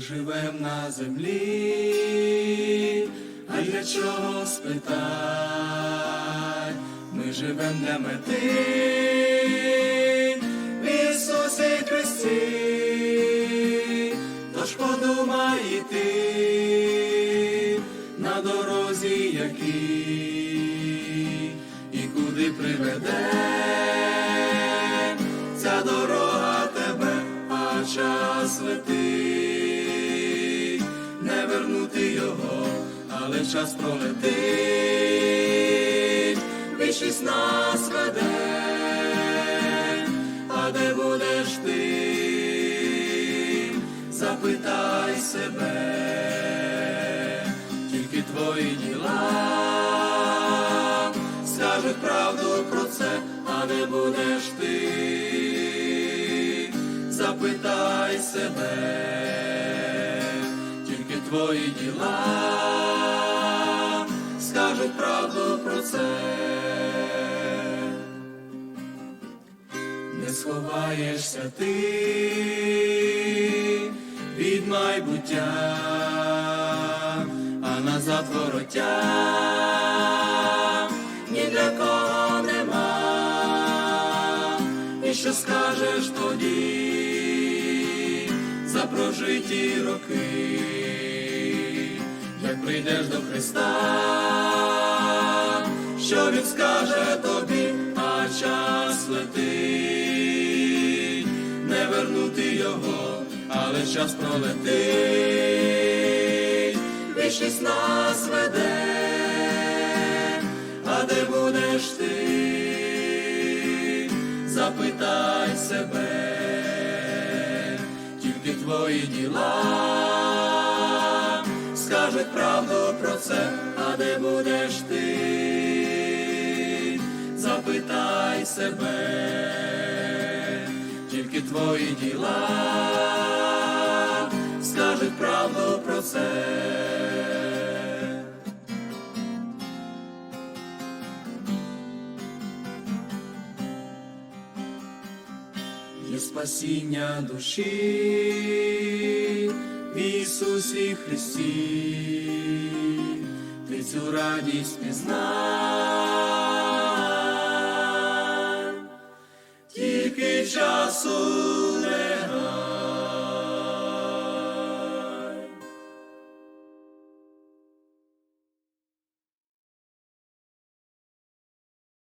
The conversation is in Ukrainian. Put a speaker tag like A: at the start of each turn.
A: Живем на землі, а для чого спитай? Ми живем для мети. В Ісусі Христі, тож подумай і ти на дорозі, який і куди приведе ця дорога тебе, а час летить, не його, але час пролетить, більшість нас веде, а де будеш ти? Запитай себе, тільки твої діла скажуть правду про це, а не будеш ти. Запитай себе, твої діла скажуть правду про це. Не сховаєшся ти від майбуття, а назад вороття ні для кого нема. І що скажеш тоді за прожиті роки, прийдеш до Христа, що Він скаже тобі, а час летить, не вернути його, але час пролетить, більшість нас веде, а де будеш ти? Запитай себе, тільки твої діла скажуть правду про це, а де будеш ти? Запитай себе, тільки твої діла скажуть правду про це. Є спасіння душі в Ісусі Христі, ти цю радість пізнай, тільки часу